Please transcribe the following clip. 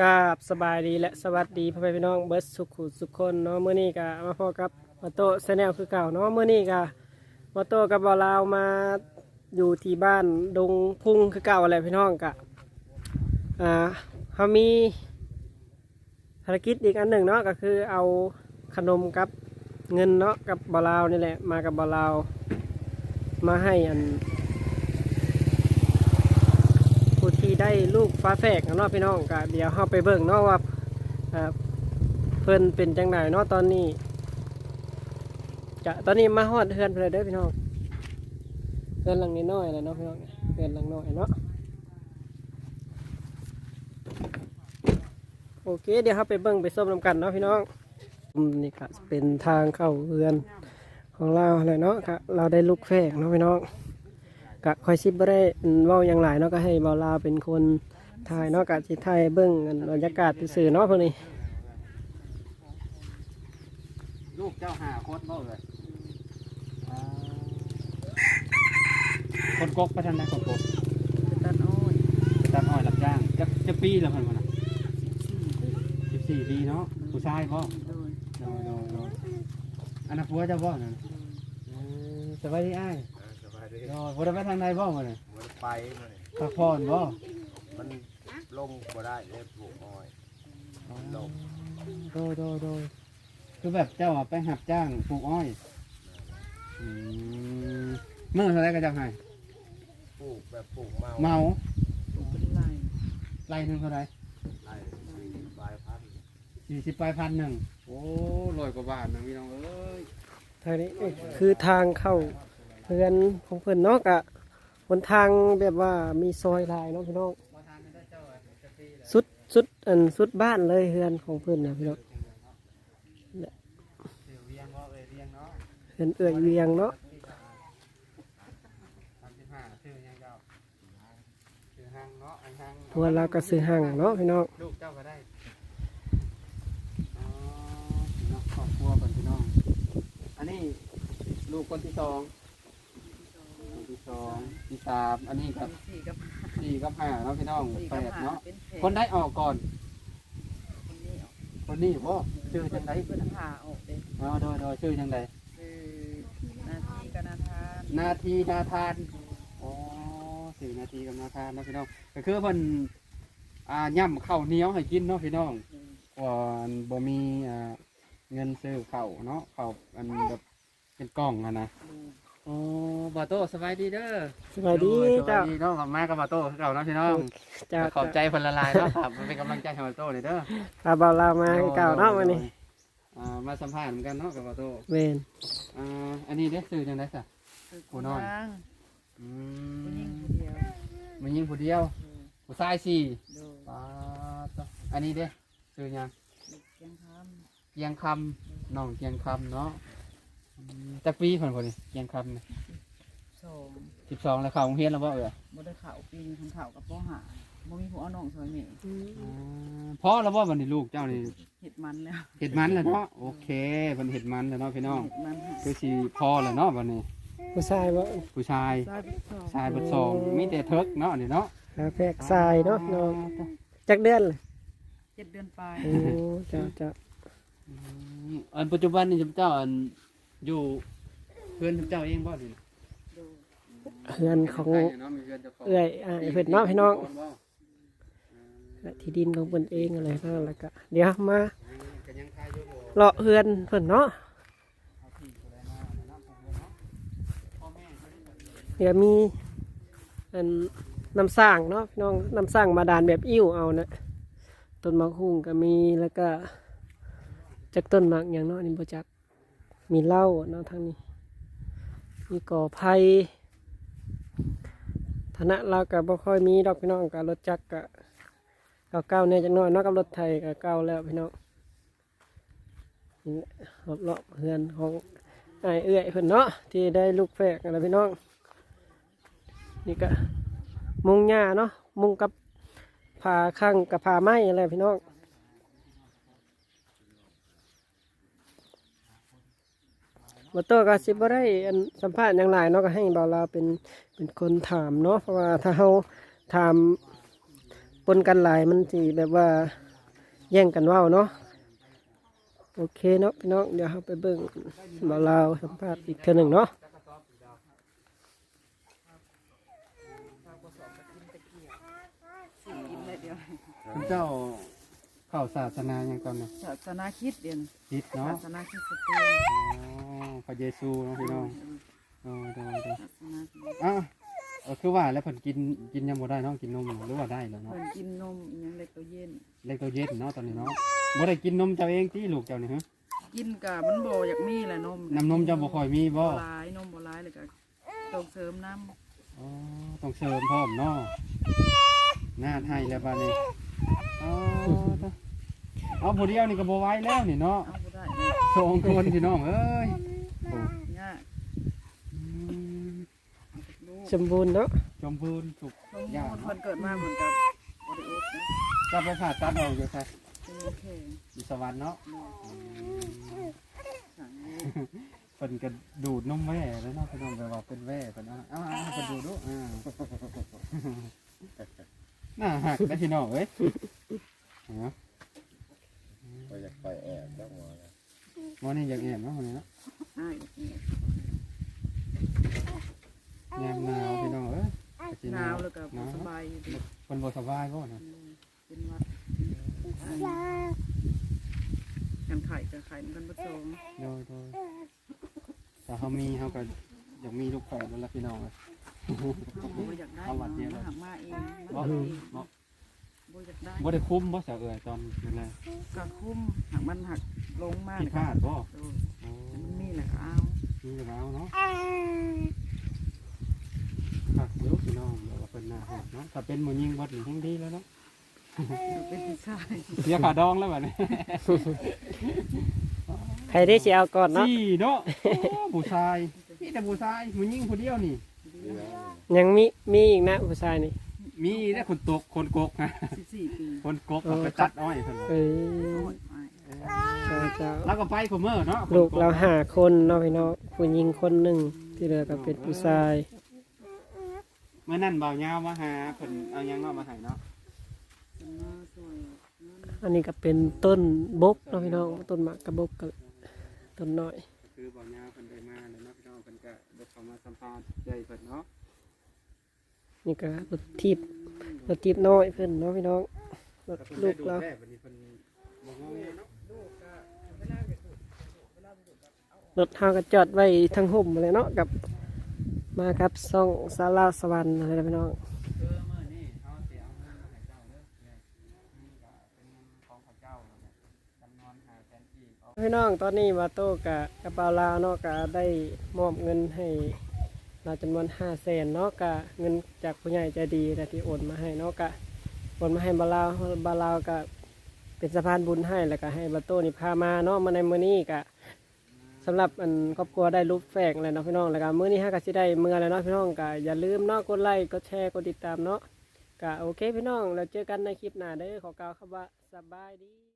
กราบสบายดีและสวัสดีพ่อแม่พี่น้องเบิร์ดสุขุสุขคนเนาะเมื่อนี้ก็มาพบกับมาโต้แนลคือเก่าเนาะเมื่อนี้ก็มาโต้กับบอลาวมาอยู่ที่บ้านดงพุ่งคือเก่าอะไรพี่น้องกะอ่าเขามีภารกิจอีกอันหนึ่งเนาะก็คือเอาขนมกับเงินเนาะกับบอลาวนี่แหละมากับบอลาวมาให้อัน ผู้ที่ ได้ลูกฟ้าแฝกเนาะพี่น้องก็เดี๋ยวเราไปเบิ่งเนาะว่าเอ่อเพิ่นเป็นจังไดเนาะตอนนี้จะตอนนี้มาฮอดเฮือนเพิ่นเลเด้อพี่น้องเฮือนหลังน้อยๆเลยเนาะพี่น้องเฮือนหลังน้อยเนาะโอเคเดี๋ยวเราไปเบิ่งไปส้มนำกันเนาะพี่น้องนี่ก็เป็นทางเข้าเฮือนของเราเลยเนาะก็เราได้ลูกแฝกเนาะพี่น้อง กะคอยซิบบ่ได้เว้าอย่างหลายเนาะก็ให้เบาลาวเป็นคนถ่ายเนาะกะสิถ่ายเบิ่งอันบรรยากาศซื่อๆเนาะพวกนี้ลูกเจ้าหาโคตรบ่เลยอ่าคนกกไปทางไหนคนกกตัดอ้อยไปตัดอ้อยรับจ้างจะจะปีแล้วเพิ่นว่าน่ะสี่สิบสี่ปีเนาะผู้ชายบ่โดยโดยโดยโดยอันนั้นผัวเจ้าบ่นั่นเออสบายดีอ้ายสบายดี โดยบ่ได้ไปทางใดบ่มื้อนี้มันไปมันนี่พักผ่อนบ่มันลงบ่ได้เลยปลูกอ้อยลงโดยโดยโดยคือแบบเจ้าอะไปหับจ้างปลูกอ้อยอืมมื้อเท่าไหร่ก็จะให้ปลูกแบบปลูกเมาเมาปลูกเป็นไรไร่หนึงเท่าไหร่ไอ้สี่ปลายพันธุ์สี่สิบปลายพันหนึ่งโอ้ลอยกว่าบาทนะพี่น้องเอ้ย ทางนี้เอ้ยคือทางเข้า เฮือนของเพิ่อนเนาะกะบนทางแบบว่ามีซอยลายเนาะพี่น้องสุดสุดอันสุดบ้านเลยเฮือนของเพิ่อนนะพี่น้องเสียวเวียงก็เอ้ยเวียงเนาะเฮือนเอื่อยเวียงเนาะสามสิบห้าชื่อยังเจ้าชื่อห้างเนาะอันห้างพวกเราก็ซื้อห่างเนาะพี่น้องลูกเจ้าก็ได้เนาะครอบครัวเป็นพี่น้อง อันนี้ลูกคนที่สองคนที่สอง ที่สามอันนี้กับสี่กับสี่กับห้าเนาะพี่น้องสี่แปกับดห้าเนาะเป็นแผลคนได้ออกก่อน คนนี้ออกคนนี้บ่ชื่อจังไดเป็นผ่าออกเลยอ๋อโดยโดยชื่อจังไดคือนาทีกับนาทานนาทีนาทานอ๋อสี่นาทีกับนาทานเนาะพี่น้องก็คือเพิ่นอ่าย่ำข้าวเหนียวให้กินเนาะพี่น้องก่อนบ่มีอ่าเงินซื้อข้าวเนาะข้าวอันแบบเป็นกล่องอะนะ อ๋อบาโต้สบายดีเด้อสวัสดีโอ้ยสเจ้าบายดีเนาะกับมากับบาโต้คือเก่าเนาะพี่น้องเจ้าขอบใจเพิ่นละลายเนาะครับมันเป็นกำลังใจให้บาโต้เลยเด้อพาเบาลาวมาคือเก่าเนาะวันนี้อ่ามาสัมภาษณ์เหมือนกันเนาะกับบาโต้เวนอ่าอันนี้เด้อซื้อจังได๋ซะคือโอ้น้อยางอืผู้หญิงมคนเดียวมันยิงผู้เดียวผู้ชายสี่โดยปาตะอันนี้เด้ซื้อหยังเพียงคเกียงคำน้องเกียงคำเนาะอืม จักปีเพิ่นคนนี้เกียงคำเนี่ยำสองสิบสองแล้วเข้าโรงเรียนแล้วบ่เอ่ยบ่ได้ข่าวปีนทางข่าวกับพ่อหาบ่มีผู้เอาน้องซอยแม่อ่าพ่อแล้วบ่บัดนี้ลูกเจ้านี่เห็ดมันแล้วเห็ดมันแล้วเนาะโอเคเพิ่นเห็ดมันแล้วเนาะพี่น้องเห็ดมันคือสิพ่อแล้วเนาะบัดนี้ ผู้ชายว่าผู้ชายซอยเป็นสองชายเบัดสองมีแต่เทิกเนาะนี่เนาะหาแพกทรายเนาะน้องจักเดือนเลยเจ็ดเดือนไปโอ้เจ้าเจ้าอืมอันปัจจุบันนี่เจ้าอัน อยู่เพื่อนเจ้าเองบ่นี่โดยเฮือนของใกล้ๆเนาะมีเพื่อนเจ้าของเอื้อยอ่าเพิ่นเนาะพี่น้องบ่ที่ดินของเพิ่นเองอะไรนั่นแหละก็เดี๋ยวมาก็ยังทายอยู่บ่เลาะเฮือนเพิ่นเนาะเอาที่ผู้ใดมาเนาะผมเนาะพ่อแม่เขาได้แบบนี้เดี๋ยวมีอันน้ำสร้างเนาะพี่น้องน้ำสร้างมาดานแบบอิ่วเอานะต้นมะฮุ่งก็มีแล้วก็จากต้นหมากอย่างเนาะนี่บ่จัก มีเหล้าเนาะทางนี้ มีก่อไผ่ฐานะเราก็บ่ค่อยมีดอกพี่น้องกับรถจักรก็เก่าเก่าเนี่ยจังน้อยนาะกับรถไทยก็เก่าแล้วพี่น้องนี่แหละรอบเฮือนของไอ้ายเอื้อยเพิ่นเนาะที่ได้ลูกแฝกอะไรพี่น้อง นี่ก็มุงหญ้าเนาะมุงกับผ้าข้างกับผ้าไหมอะไรพี่น้อง บัโตก็สิบ่ได้สัมภาษณ์อย่างไรเนาะก็ให้บ่าวลาวเป็นเป็นคนถามเนาะเพราะว่าถ้าเฮาถามปนกันหลายมันสิแบบว่าแย่งกันว้าเนาะโอเคเนาะพี่น้องเดี๋ยวเราไปเบิ่งบ่าวลาวสัมภาษณ์อีกเทื่อหนึ่งเนาะคุณเจ้า เข้าศาสนาอย่างตอนนี้ศาสนาคริดเดียนคิดเนาะศาสนาคริดสเตียนอ๋อพระเยซูเนาะพี่น้องเออเดี๋ยวเดี๋ยวศาสนาคริสต์อ้าวเออคือว่าแล้วเพิ่นกินกินยังบ่ได้เนาะกินนมหรือว่าได้แล้วเนาะเพิ่นกินนมอิหยังเล็กตัวเย็น เล็กตัวเย็นเนาะตอนนี้เนาะบ่ได้กินนมเจ้าเองที่ลูกเจ้านี่ฮะกินกะมันบ่อยากมีแหละนมน้ำนมเจ้าบ่ค่อยมีบ่บ่หลายนมบ่หลายเลยก็ต้องเสริมน้ำอ๋อต้องเสริมพร้อมเนาะงานให้แล้วบัดนี้ อ๋อเอาผู้เดียวนี่ก็บ่ไหวแล้วนี่เนาะเอาบ่ได้เลยสองคนพี่น้องเอ้ยโอ้ยากอืมลูกสมบูรณ์เนาะจมพูนสุกสมยากมุติเนาะเพิ่นเกิดมาเหมือนกับบ่ได้อบนะจะไปผ่าตัดเอาอยู่ใช่เป็นโอเคอยู่สวรรค์เนาะสั่งเพิ่นก็ดูดนมแว่แล้วเนาะพี่น้องไปว่าเป็นแว่เพิ่นเอาเอาเอาเพิ่นดูดูอ่าน่าหักได้พี่น้องเอ้ย เนาะก็อยากไปแอบแล้วหมอนะหมอนี่อยากแอบเนาะคนนี้เนาะอ้ายยามหนาวพี่น้องเอ้ยก็สิหนาวแล้วก็บ่สบายอยู่ดีเพิ่นบ่สบายบ่นะเป็นหวัดกันไข่กับไข่มันกันผสมโดยโดยแต่เฮามีเฮาก็อยากมีลูกแฝดนั่นแหละพี่น้องเอ้ยบ่อยากได้เอาหวัดเดียวมาหักมาเองบ่มาเองบ่ บ่อยากได้บ่ได้คุ้มบ่เสียเอ้ยตอนนั้นแหละก็คุ้มหักมันหักลงมากผิดพลาดบ่โดนโอ้มันมีแหละก็เอามีแล้วเนาะหักเดี๋ยวพี่น้องเดี๋ยวว่าเป็นหน้าหักเนาะถ้าเป็นหมูยิงบดนี่แห่งดีแล้วเนาะเป็นผู้ชายเสียขาดองแล้วแบบนี้ ใครได้สิเอาก่อนเนาะ สี่เนาะโอ้ผู้ชายนี่แต่ผู้ชายหมูยิงผู้เดียวนี่ยังมีมีอีกนะผู้ชายนี่ มีแต่คนตกคนกกนะสิบสี่ปีคนกกเอาไปตัดอ้อยเพิ่นว่าเออโอ้ยไม่เจ้าเจ้าแล้วก็ไปคอมเมอร์เนาะลูกเราหาคนเนาะพี่น้องผู้หญิงคนหนึ่งที่เหลือก็เป็นผู้ชายเมื่อนั้นเบาเงามาหาเพิ่นเอาหยังเนาะมาให้เนาะเป็นมาสวยนั่นอันนี้ก็เป็นต้นบกเนาะพี่น้องต้นหมากกระบกกับต้นน้อย คือเบาเงาเพิ่นได้มาแล้วเนาะพี่น้องเพิ่นก็ได้เข้ามาสัมภาษณ์ใจเพิ่นเนาะ นี่ก็รถทิพย์รถทิพย์น้อยเพิ่อนเนาะพี่น้องรถลูกเราลบัดนี้เพิ่นบ่งอแงเนาะรถเฮาก็จอดไว้ทั้งห่มเลยเนาะกับ มาครับซ่องศาลาสวรรค์อะไรนะพี่น้องคือมื้อนี้เฮาสิเอาเงินมาให้เจ้าเด้อเนี่ยนี่ก็เป็นเงินของเขาเจ้านั่นแหละจำนวน500,000กีบเอาพี่น้องตอนนี้มาโต้กับกระเป๋าลาวเนาะก็ได้มอบเงินให้ เราจำนวนห้าแสนเนาะกะเงินจากผู้ใหญ่ใจดีแต่ที่โอนมาให้เนาะกะโอนมาให้บาลาวบาลาวก็เป็นสะพานบุญให้แล้วก็ให้บาโต้นี่พามาเนาะมาในมือนี้กะสำหรับอันครอบครัวได้รูปแฝงเลยเนาะพี่น้องแล้วก็มื้อนี้ฮะก็สิได้เมื่อแล้วเนาะพี่น้องก็อย่าลืมเนาะกดไลค์กดแชร์กดติดตามเนาะก็โอเคพี่น้องแล้วเจอกันในคลิปหน้าเด้อขอกล่าวคำว่าสบายดี